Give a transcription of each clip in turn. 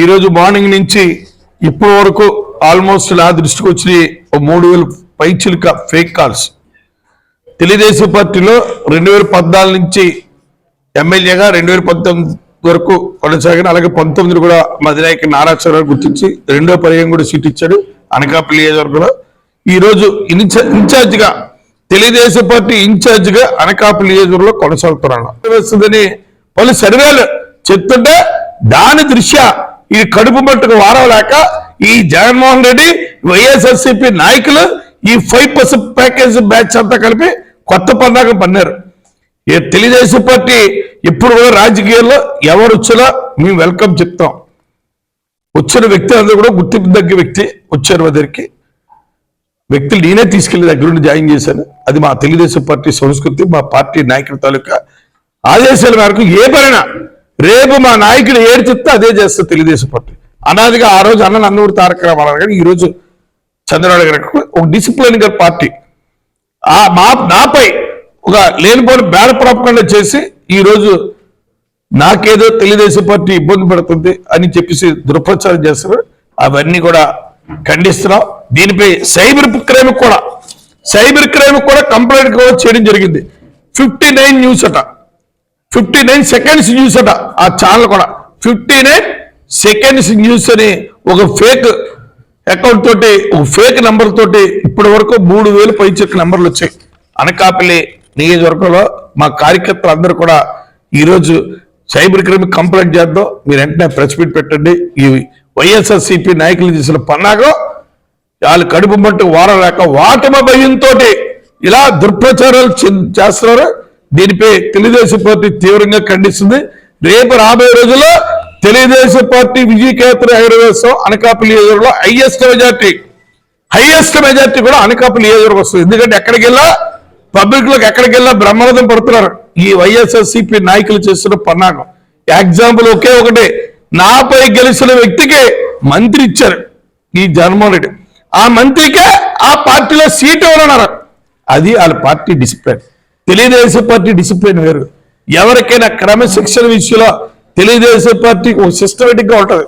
ఈరోజు మార్నింగ్ నుంచి ఇప్పటి వరకు ఆల్మోస్ట్ నా దృష్టికి వచ్చి మూడు వేల పైచిలుక ఫేక్ కాల్స్. తెలుగుదేశం పార్టీలో రెండు వేల పద్నాలుగు నుంచి ఎమ్మెల్యేగా రెండు వేల పంతొమ్మిది వరకు కొనసాగిన అలాగే పంతొమ్మిది కూడా మదినాయక నారాయణ గుర్తించి రెండో పర్యాయం కూడా సీట్ ఇచ్చాడు అనకాపల్లి నియోజకవర్గంలో. ఈరోజు రోజు ఇన్ఛార్జిగా తెలుగుదేశం పార్టీ ఇన్ఛార్జిగా అనకాపల్లి నియోజకవర్గంలో కొనసాగుతున్నాను వస్తుందని పలు సర్వేలు చెప్తుంటే దాని దృష్ట్యా ఈ కడుపు మట్టుకు వారవలేక ఈ జగన్మోహన్ రెడ్డి వైఎస్ఆర్సీపీ నాయకులు ఈ ఫైవ్ పర్సెంట్ ప్యాకేజ్ బ్యాచ్ అంతా కలిపి కొత్త పన్నాగం పన్నారు. ఈ తెలుగుదేశం పార్టీ ఇప్పుడు కూడా రాజకీయాల్లో ఎవరు వచ్చినా మేము వెల్కమ్ చెప్తాం. వచ్చిన వ్యక్తి అందరూ కూడా గుర్తింపు తగ్గ వ్యక్తి వచ్చారు మా దగ్గరికి. వ్యక్తులు నేనే తీసుకెళ్ళి దగ్గర నుండి జాయిన్ చేశాను. అది మా తెలుగుదేశం పార్టీ సంస్కృతి మా పార్టీ నాయకుల తాలూకా ఆదేశాల మేరకు ఏ పైన రేపు మా నాయకుడు ఏడు చెప్తే అదే చేస్తారు తెలుగుదేశం పార్టీ. అనాదిగా ఆ రోజు అన్న నందమూరి తారక రామారావు గారు ఈరోజు చంద్రబాబు గారు ఒక డిసిప్లిన్గా పార్టీ. ఆ మా నాపై ఒక లేనిపోని బ్యాడ్ ప్రాపకుండా చేసి ఈరోజు నాకేదో తెలుగుదేశం పార్టీ ఇబ్బంది పడుతుంది అని చెప్పేసి దుర్ప్రచారం చేస్తారు. అవన్నీ కూడా ఖండిస్తున్నాం. దీనిపై సైబర్ క్రైమ్ కూడా సైబర్ క్రైమ్ కూడా కంప్లైంట్ కూడా చేయడం జరిగింది. ఫిఫ్టీ నైన్ న్యూస్ అట. ఫిఫ్టీ నైన్ సెకండ్స్ న్యూస్ అట ఆ ఛానల్ కూడా. ఫిఫ్టీ నైన్ సెకండ్స్ న్యూస్ అని ఒక ఫేక్ అకౌంట్ తోటి ఒక ఫేక్ నెంబర్ తోటి ఇప్పటి వరకు మూడు వేలు పై చెక్ నెంబర్లు వచ్చాయి. అనకాపల్లి నియోజకవర్గంలో మా కార్యకర్తలు అందరూ కూడా ఈరోజు సైబర్ క్రైమ్ కంప్లైంట్ చేద్దాం. మీరు వెంటనే ప్రెస్ మీట్ పెట్టండి. ఈ వైఎస్ఆర్సీపీ నాయకులు చేసిన పన్నాగం వాళ్ళు కడుపు మట్టు వారలేక వాటమ భయంతో ఇలా దుర్ప్రచారాలు చేస్తున్నారు. దీనిపై తెలుగుదేశం పార్టీ తీవ్రంగా ఖండిస్తుంది. రేపు రాబోయే రోజుల్లో తెలుగుదేశం పార్టీ విజయకేతర ఎగరవేశం అనకాపల్లి నియోజకవర్గంలో హైయెస్ట్ మెజార్టీ హైయెస్ట్ మెజార్టీ కూడా అనకాపల్లి నియోజకవర్గం వస్తుంది. ఎందుకంటే ఎక్కడికి వెళ్ళా పబ్లిక్లోకి ఎక్కడికి వెళ్ళా బ్రహ్మరథం పడుతున్నారు. ఈ వైఎస్ఆర్సీపీ నాయకులు చేస్తున్న పన్నాగం. ఎగ్జాంపుల్ ఒకే ఒకటి. నాపై గెలిచిన వ్యక్తికి మంత్రి ఇచ్చారు ఈ జగన్మోహన్ రెడ్డి. ఆ మంత్రికే ఆ పార్టీలో సీట్ ఎవరన్నారు అది వాళ్ళ party discipline. Telugu Desam party discipline వేరు. ఎవరికైనా క్రమశిక్షణ విషయంలో తెలుగుదేశం పార్టీ ఒక సిస్టమేటిక్గా ఉంటది.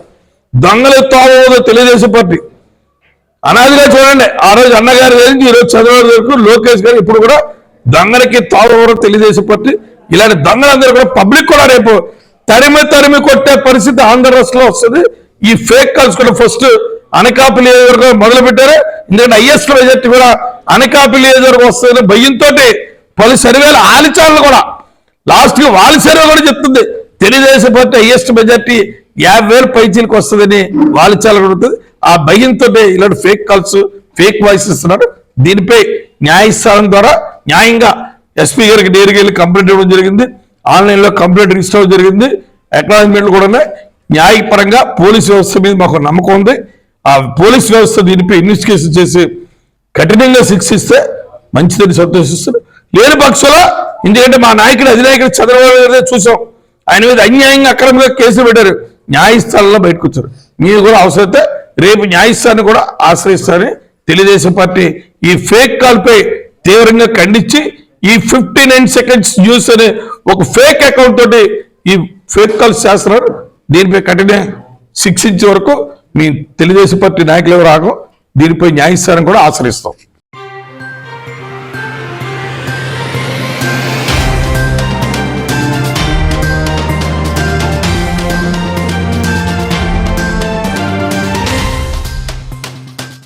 దొంగలు తోవదు తెలుగుదేశం పార్టీ. అనాదిగా చూడండి ఆ రోజు అన్నగారి దగ్గర నుంచి ఈ రోజు చంద్రబాబు వరకు లోకేష్ గారు ఇప్పుడు కూడా దొంగలకి తావరం తెలుగుదేశం పార్టీ. ఇలాంటి దొంగలందరూ కూడా పబ్లిక్ కూడా రేపు తరిమి తరిమి కొట్టే పరిస్థితి ఆంధ్ర రాష్ట్రంలో వస్తుంది. ఈ ఫేక్ కాల్స్ కూడా ఫస్ట్ అనకాపల్లి నియోజకవర్గం మొదలు పెట్టారు ఎందుకంటే హైయెస్ట్ మెజార్టీ కూడా అనకాపల్లి నియోజకవర్గం వస్తుంది భయంతో పలు సర్వేలు ఆలిచాలను కూడా. లాస్ట్కి వాళ్ళ సర్వే కూడా చెప్తుంది. తెలుగుదేశం పార్టీ హైయెస్ట్ మెజార్టీ యాభై వేలు పైచీలకు వస్తుందని వాళ్ళ చాలా ఉంటుంది. ఆ భయంతో ఇలాంటి ఫేక్ కాల్స్ ఫేక్ వాయిస్ ఇస్తున్నారు. దీనిపై న్యాయస్థానం ద్వారా న్యాయంగా ఎస్పీ గారికి నేరుగా వెళ్ళి కంప్లైంట్ ఇవ్వడం జరిగింది. ఆన్లైన్లో కంప్లైంట్ రిజిస్టర్ అవ్వడం జరిగింది. అక్నాలజ్మెంట్లు కూడా న్యాయపరంగా పోలీస్ వ్యవస్థ మీద మాకు నమ్మకం ఉంది. ఆ పోలీస్ వ్యవస్థ దీనిపై ఇన్వెస్టిగేషన్ చేసి కఠినంగా శిక్షిస్తే మంచిదని సంతోషిస్తున్నారు. లేని పక్షంలో ఎందుకంటే మా నాయకుడు అధినాయకుడు చంద్రబాబు గారినే చూసాం. ఆయన మీద అన్యాయంగా అక్రమంగా కేసులు పెట్టారు. న్యాయస్థానంలో బయటకు వచ్చారు మీరు కూడా అవసరమైతే రేపు న్యాయస్థానాన్ని కూడా ఆశ్రయిస్తారని తెలుగుదేశం పార్టీ ఈ ఫేక్ కాల్పై తీవ్రంగా ఖండించి ఈ ఫిఫ్టీ నైన్ సెకండ్స్ న్యూస్ అనే ఒక ఫేక్ అకౌంట్ తోటి ఈ ఫేక్ కాల్స్ చేస్తున్నారు. దీనిపై కఠిన శిక్షించే వరకు మీ తెలుగుదేశం పార్టీ నాయకులు ఎవరు దీనిపై న్యాయస్థానం కూడా ఆశ్రయిస్తాం.